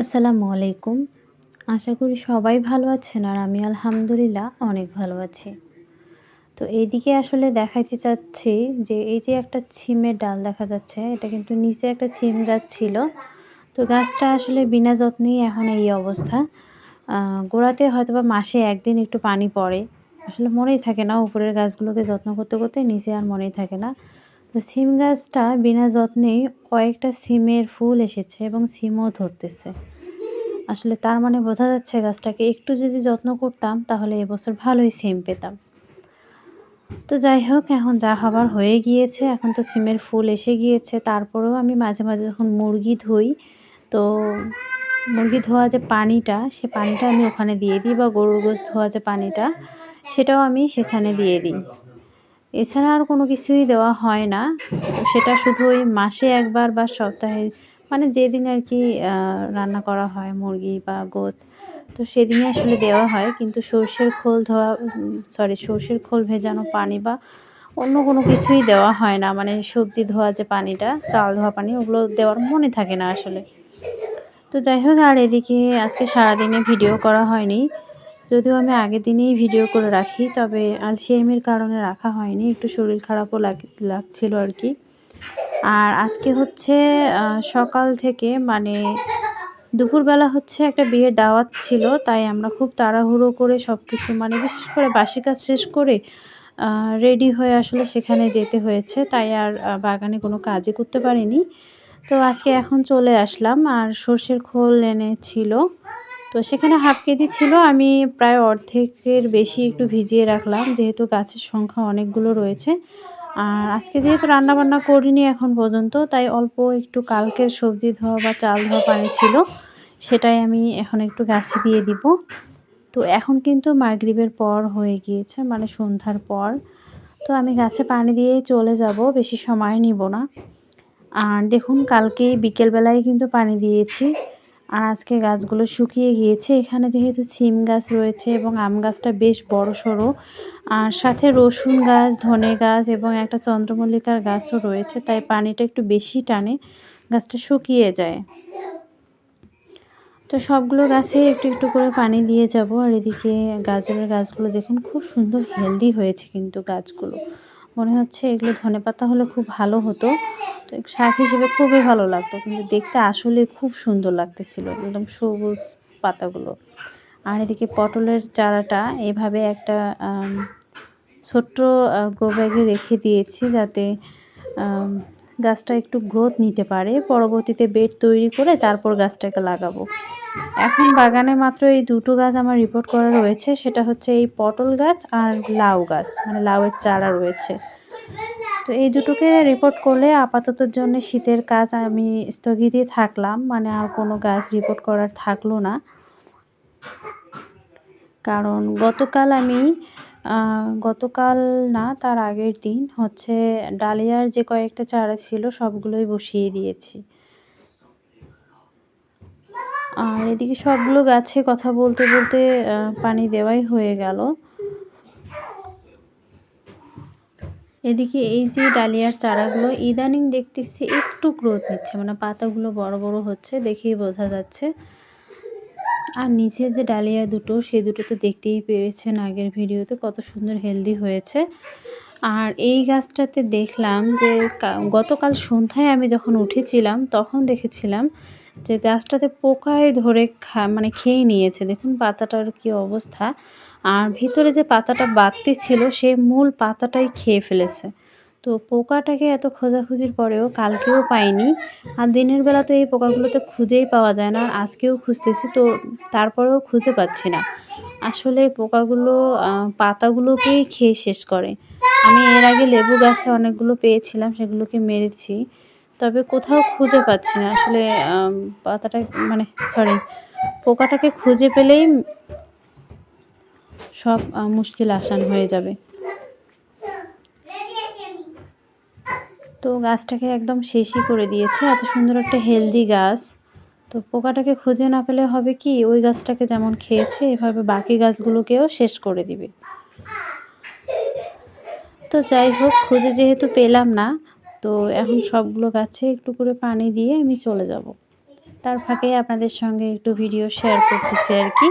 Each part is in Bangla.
আসসালামু আলাইকুম। আশা করি সবাই ভালো আছেন আর আমি আলহামদুলিল্লাহ অনেক ভালো আছি। তো এইদিকে আসলে দেখাইতে চাচ্ছি যে এই যে একটা ছিমের ডাল দেখা যাচ্ছে, এটা কিন্তু নিচে একটা ছিম গাছ ছিল। তো গাছটা আসলে বিনা যত্নেই এখন এই অবস্থা। গোড়াতে হয়তো বা মাসে একদিন একটু পানি পড়ে। আসলে মনেই থাকে না উপরের গাছগুলোকে যত্ন করতে করতে নিচে আর মনেই থাকে না। তো সিম গাছটা বিনা যত্নেই কয়েকটা সিমের ফুল এসেছে এবং সিমও ধরতেছে। আসলে তার মানে বোঝা যাচ্ছে গাছটাকে একটু যদি যত্ন করতাম, তাহলে এবছর ভালোই সিম পেতাম। তো যাই হোক, এখন যা হবার হয়ে গিয়েছে, এখন তো সিমের ফুল এসে গিয়েছে। তারপরেও আমি মাঝে মাঝে যখন মুরগি ধুই, তো মুরগি ধোয়া যে পানিটা, সে পানিটা আমি ওখানে দিয়ে দিই বা গরুর গোস ধোয়া যে পানিটা, সেটাও আমি সেখানে দিয়ে দিই। এছাড়া আর কোনো কিছুই দেওয়া হয় না। সেটা শুধু ওই মাসে একবার বা সপ্তাহে মানে যেদিন আর কি রান্না করা হয়, মুরগি বা গোস তো সেদিনই আসলে দেওয়া হয়। কিন্তু সর্ষের খোল ধোয়া সরি সর্ষের খোল ভেজানো পানি বা অন্য কোনো কিছুই দেওয়া হয় না। মানে সবজি ধোয়া যে পানিটা, চাল ধোয়া পানি, ওগুলো দেওয়ার মনে থাকে না আসলে। তো যাই হোক, আর এদিকে আজকে সারাদিনে ভিডিও করা হয়নি। যদিও আমি আগের দিনেই ভিডিও করে রাখি, তবে আলসিএমের কারণে রাখা হয়নি। একটু শরীর খারাপও লাগছিল আর কি। আর আজকে হচ্ছে সকাল থেকে মানে দুপুরবেলা হচ্ছে একটা বিয়ের দাওয়াত ছিল, তাই আমরা খুব তাড়াহুড়ো করে সব কিছু মানে বিশেষ করে বাসি কাজ শেষ করে রেডি হয়ে আসলে সেখানে যেতে হয়েছে। তাই আর বাগানে কোনো কাজই করতে পারিনি। তো আজকে এখন চলে আসলাম, আর সর্ষের খোল এনেছিল। তো সেখানে হাফ কেজি ছিল, আমি প্রায় অর্ধেকের বেশি একটু ভিজিয়ে রাখলাম, যেহেতু গাছের সংখ্যা অনেকগুলো রয়েছে। আর আজকে যেহেতু রান্নাবান্না করিনি এখন পর্যন্ত, তাই অল্প একটু কালকের সবজি ধোয়া বা চাল ধোয়া পানি ছিল, সেটাই আমি এখন একটু গাছে দিয়ে দিব। তো এখন কিন্তু মাগরীবের পর হয়ে গিয়েছে মানে সন্ধ্যার পর। তো আমি গাছে পানি দিয়েই চলে যাব, বেশি সময় নিব না। আর দেখুন কালকে বিকেলবেলায় কিন্তু পানি দিয়েছি। আর আজকে গাছগুলো শুকিয়ে গিয়েছে। এখানে যেহেতু সিম গাছ রয়েছে এবং আম গাছটা বেশ বড় সড়ো। আর সাথে রসুন গাছ, ধনে গাছ এবং একটা চন্দ্রমল্লিকার গাছও রয়েছে, তাই পানিটা একটু বেশি টানে গাছটা শুকিয়ে যায়। তো সবগুলো গাছে একটু একটু করে পানি দিয়ে যাব। আর এদিকে গাজরের গাছগুলো দেখুন, খুব সুন্দর হেলদি হয়েছে কিন্তু গাছগুলো। মনে হচ্ছে এগুলো ধনে পাতা হলে খুব ভালো হতো। তো শাক হিসেবে খুবই ভালো লাগতো, কিন্তু দেখতে আসলে খুব সুন্দর লাগতেছিল, একদম সবুজ পাতাগুলো। আর এদিকে পটলের চারাটা এভাবে একটা ছোট্ট গ্রো ব্যাগে রেখে দিয়েছি যাতে গাছটা একটু গ্রোথ নিতে পারে। পরবর্তীতে বেড তৈরি করে তারপর গাছটাকে লাগাবো। এখন বাগানে মাত্র এই দুটো গাছ আমার রিপোর্ট করা রয়েছে। সেটা হচ্ছে এই পটল গাছ আর লাউ গাছ মানে লাউয়ের চারা রয়েছে। তো এই দুটোকে রিপোর্ট করলে আপাতত জন্য শীতের কাজ আমি স্থগিতই থাকলাম মানে আর কোনো গাছ রিপোর্ট করার থাকল না। কারণ গতকাল আমি গতকাল না, তার আগের দিন হচ্ছে ডালিয়ার যে কয়েকটা চারা ছিল সবগুলোই বসিয়ে দিয়েছি। আর এদিকে সবগুলো গাছে কথা বলতে বলতে পানি দেওয়াই হয়ে গেল। এদিকে এই যে ডালিয়ার চারাগুলো, ইদানিং দেখতেছি একটু গ্রোথ নিচ্ছে মানে পাতাগুলো বড় বড় হচ্ছে দেখেই বোঝা যাচ্ছে। আর নিচে যে ডালিয়া দুটো, সে দুটো তো দেখতেই পেয়েছেন আগের ভিডিওতে, কত সুন্দর হেলদি হয়েছে। আর এই গাছটাতে দেখলাম যে গতকাল সন্ধ্যায় আমি যখন উঠেছিলাম, তখন দেখেছিলাম যে গাছটাতে পোকায় ধরে খা মানে খেয়ে নিয়েছে। দেখুন পাতাটার কি অবস্থা। আর ভিতরে যে পাতাটা বাড়তি ছিল সেই মূল পাতাটাই খেয়ে ফেলেছে। তো পোকাটাকে এত খোঁজাখুঁজির পরেও কালকেও পাইনি। আর দিনের বেলা তো এই পোকাগুলোতে খুঁজেই পাওয়া যায় না। আজকেও খুঁজতেছি, তো তারপরেও খুঁজে পাচ্ছি না। আসলে পোকাগুলো পাতাগুলোকেই খেয়ে শেষ করে। আমি এর আগে লেবু গাছে অনেকগুলো পেয়েছিলাম, সেগুলোকে মেরেছি। তবে কোথাও খুঁজে পাচ্ছি না। আসলে পাতাটা মানে সরি পোকাটাকে খুঁজে পেলেই সব মুশকিল আসান হয়ে যাবে। তো গাছটাকে একদম শেষই করে দিয়েছে। এত সুন্দর একটা হেলদি গাছ। তো পোকাটাকে খুঁজে না পেলে হবে কি? ওই গাছটাকে যেমন খেয়েছে, এভাবে বাকি গাছগুলোকেও শেষ করে দিবে। তো যাই হোক, খুঁজে যেহেতু পেলাম না তো এখন সবগুলো গাছে একটু করে পানি দিয়ে আমি চলে যাব। তার ফাঁকে আপনাদের সঙ্গে একটু ভিডিও শেয়ার করতেছি আর কি।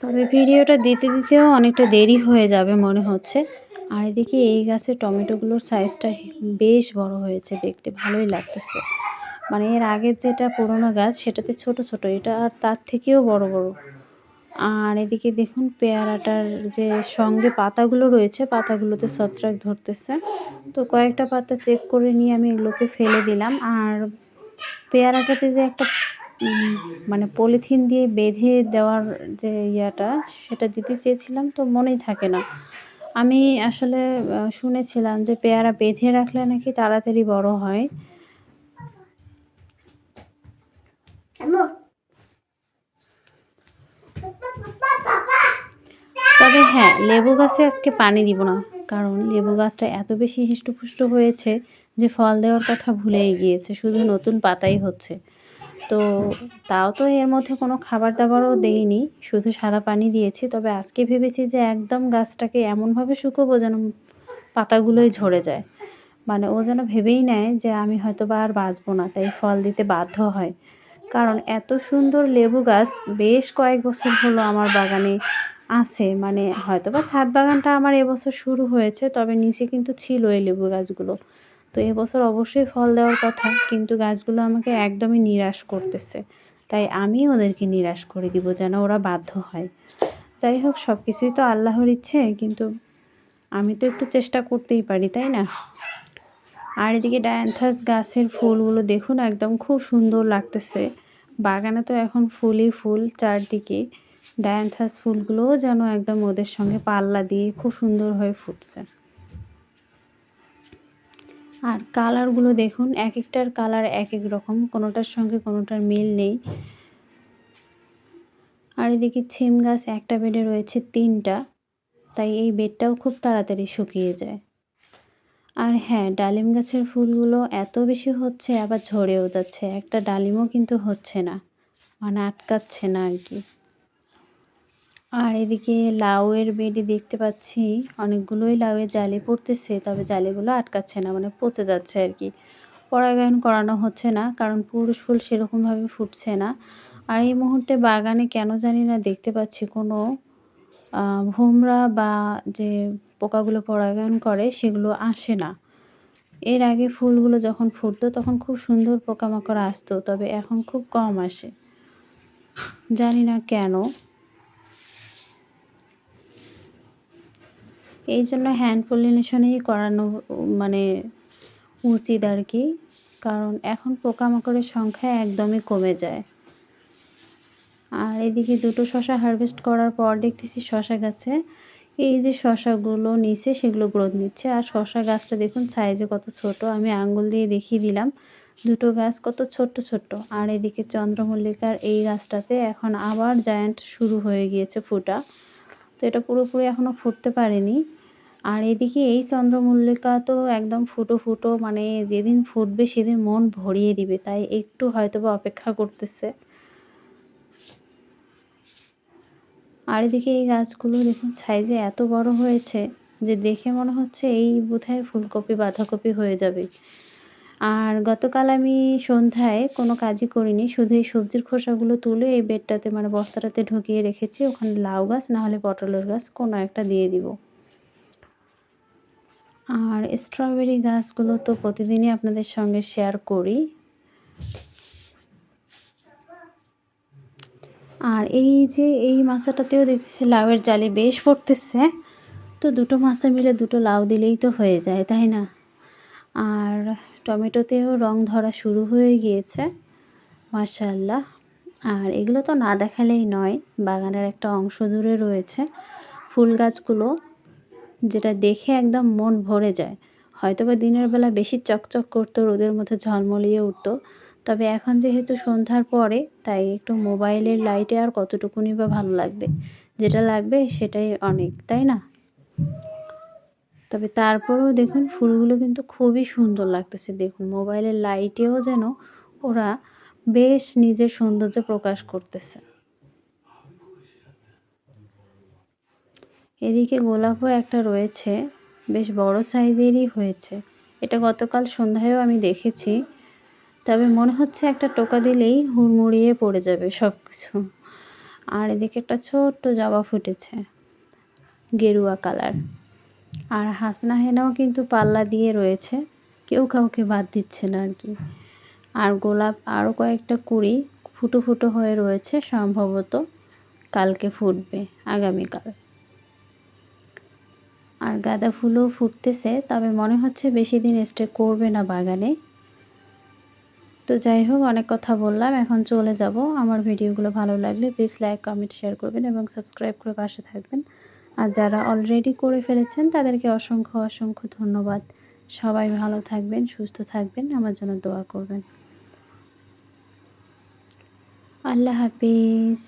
তবে ভিডিওটা দিতে দিতেও অনেকটা দেরি হয়ে যাবে মনে হচ্ছে। আর এদিকে এই গাছের টমেটোগুলোর সাইজটা বেশ বড় হয়েছে দেখতে, ভালোই লাগতেছে। মানে এর আগের যেটা পুরোনো গাছ সেটাতে ছোট ছোট, এটা আর তার থেকেও বড় বড়। আর এদিকে দেখুন পেয়ারাটার যে সঙ্গে পাতাগুলো রয়েছে, পাতাগুলোতে ছত্রাক ধরতেছে। তো কয়েকটা পাতা চেক করে নিয়ে আমি এগুলোকে ফেলে দিলাম। আর পেয়ারাটাতে যে একটা মানে পলিথিন দিয়ে বেঁধে দেওয়ার যে ইয়াটা, সেটা দিতে চেয়েছিলাম, তো মনেই থাকে না। আমি আসলে শুনেছিলাম যে পেয়ারা বেঁধে রাখলে নাকি তাড়াতাড়ি বড় হয়। তবে হ্যাঁ লেবু গাছে আজকে পানি দিব না। কারণ লেবু গাছটা এত বেশি হিষ্টপুষ্ট হয়েছে যে ফল দেওয়ার কথা ভুলেই গিয়েছে, শুধু নতুন পাতাই হচ্ছে। তো তাও তো এর মধ্যে কোনো খাবার দাবারও দেইনি, শুধু সাদা পানি দিয়েছি। তবে আজকে ভেবেছি যে একদম গাছটাকে এমনভাবে শুকোবো যেন পাতাগুলোই ঝরে যায়। মানে ও যেন ভেবেই নেয় যে আমি হয়তো বা আর বাঁচবো না, তাই ফল দিতে বাধ্য হয়। কারণ এত সুন্দর লেবু গাছ, বেশ কয়েক বছর হলো আমার বাগানে আছে মানে হয়তো বা ছাদ বাগানটা আমার এবছর শুরু হয়েছে, তবে নিচে কিন্তু ছিল এই লেবু গাছগুলো। তো এবছর অবশ্যই ফল দেওয়ার কথা, কিন্তু গাছগুলো আমাকে একদমই নিরাশ করতেছে। তাই আমি ওদেরকে নিরাশ করে দিব যেন ওরা বাধ্য হয়। যাই হোক সব কিছুই তো আল্লাহর ইচ্ছে, কিন্তু আমি তো একটু চেষ্টা করতেই পারি, তাই না? আর এদিকে ডায়ান্থাস গাছের ফুলগুলো দেখুন, একদম খুব সুন্দর লাগতেছে। বাগানে তো এখন ফুলই ফুল চারদিকে। ডায়ান্থাস ফুলগুলোও যেন একদম ওদের সঙ্গে পাল্লা দিয়ে খুব সুন্দর হয়ে ফুটছে। আর কালারগুলো দেখুন এক একটার কালার এক এক রকম, কোনোটার সঙ্গে কোনোটার মিল নেই। আর এদিকে ছিম গাছ একটা বেডে রয়েছে তিনটা, তাই এই বেডটাও খুব তাড়াতাড়ি শুকিয়ে যায়। আর হ্যাঁ ডালিম গাছের ফুলগুলো এত বেশি হচ্ছে, আবার ঝরেও যাচ্ছে। একটা ডালিমও কিন্তু হচ্ছে না মানে আটকাচ্ছে না আর কি। আর এদিকে লাউয়ের বেডে দেখতে পাচ্ছি অনেকগুলোই লাউয়ের জালে পড়তেছে, তবে জালিগুলো আটকাচ্ছে না মানে পচে যাচ্ছে আর কি। পরাগায়ন করানো হচ্ছে না, কারণ পুরুষ ফুল সেরকমভাবে ফুটছে না। আর এই মুহূর্তে বাগানে কেন জানি না দেখতে পাচ্ছি কোনো ভোমরা বা যে পোকাগুলো পরাগায়ন করে সেগুলো আসে না। এর আগে ফুলগুলো যখন ফুটতো তখন খুব সুন্দর পোকামাকড় আসতো, তবে এখন খুব কম আসে। জানি না কেন। এই জন্য হ্যান্ড পলিনেশনেই করানো মানে উচিত আর কি। কারণ এখন পোকামাকড়ের সংখ্যা একদমই কমে যায়। আর এদিকে দুটো শশা হারভেস্ট করার পর দেখতেছি শশা গাছে, এই যে শশাগুলো নিচে সেগুলো গ্রোথ নিচ্ছে। আর শশা গাছটা দেখুন সাইজে কত ছোট, আমি আঙ্গুল দিয়ে দেখিয়ে দিলাম। দুটো গাছ কত ছোট্ট ছোট্ট। আর এদিকে চন্দ্রমল্লিকার এই গাছটাতে এখন আবার জায়ান্ট শুরু হয়ে গিয়েছে ফুটা। তো এটা পুরোপুরি এখনও ফুটতে পারেনি। আর এদিকে এই চন্দ্রমল্লিকা তো একদম ফুটো ফুটো মানে যেদিন ফুটবে সেদিন মন ভরিয়ে দিবে, তাই একটু হয়তো বা অপেক্ষা করতেছে। আর এদিকে এই গাছগুলো দেখুন সাইজে এত বড় হয়েছে যে দেখে মনে হচ্ছে এই বোধহয় ফুলকপি, বাঁধাকপি হয়ে যাবে। আর গতকাল আমি সন্ধ্যায় কোনো কাজই করিনি, শুধু এই সবজির খোসাগুলো তুলে এই বেডটাতে মানে বস্তাটাতে ঢুকিয়ে রেখেছি। ওখানে লাউ গাছ নাহলে পটলের গাছ, কোনো একটা দিয়ে দিব। আর স্ট্রবেরি গাছগুলো তো প্রতিদিনই আপনাদের সঙ্গে শেয়ার করি। আর এই যে এই মাছাটাতেও দেখতেছি লাউয়ের জালি বেশ পড়তেছে। তো দুটো মাছা মিলে দুটো লাউ দিলেই তো হয়ে যায়, তাই না? আর টমেটোতেও রং ধরা শুরু হয়ে গিয়েছে মার্শাল্লাহ আর এগুলো তো না দেখালেই নয়, বাগানের একটা অংশ জুড়ে রয়েছে। ফুল গাছগুলো যেটা দেখে একদম মন ভরে যায়। হয়তো বা দিনের বেলা বেশি চকচক করতো, রোদের মধ্যে ঝলমলিয়ে উঠতো। তবে এখন যেহেতু সন্ধ্যার পরে, তাই একটু মোবাইলের লাইটে আর কতটুকুনি বা ভালো লাগবে? যেটা লাগবে সেটাই অনেক, তাই না? তবে তারপরেও দেখুন, ফুলগুলো কিন্তু খুবই সুন্দর লাগতেছে। দেখুন, মোবাইলের লাইটেও যেন ওরা বেশ নিজের সৌন্দর্য প্রকাশ করতেছে। এদিকে গোলাপও একটা রয়েছে, বেশ বড় সাইজেরই হয়েছে। এটা গতকাল সন্ধ্যায়ও আমি দেখেছি। তবে মনে হচ্ছে একটা টোকা দিলেই হুড়মুড়িয়ে পড়ে যাবে সব কিছু আর এদিকে একটা ছোট্ট জবা ফুটেছে, গেরুয়া কালার। আর হাসনা হেনাও কিন্তু পাল্লা দিয়ে রয়েছে, কেউ কাউকে বাদ দিচ্ছে না আর কি। আর গোলাপ আরও কয়েকটা কুড়ি ফুটো ফুটো হয়ে রয়েছে, সম্ভবত কালকে ফুটবে, আগামীকাল। আর গাঁদা ফুলও ফুটতেছে, তবে মনে হচ্ছে বেশি দিন স্টে করবে না বাগানে। তো যাই হোক, অনেক কথা বললাম, এখন চলে যাব। আমার ভিডিওগুলো ভালো লাগলে প্লিজ লাইক কমেন্ট শেয়ার করবেন এবং সাবস্ক্রাইব করে পাশে থাকবেন। আর যারা অলরেডি করে ফেলেছেন, তাদেরকে অসংখ্য অসংখ্য ধন্যবাদ। সবাই ভালো থাকবেন, সুস্থ থাকবেন, আমার জন্য দোয়া করবেন। আল্লাহ হাফিজ।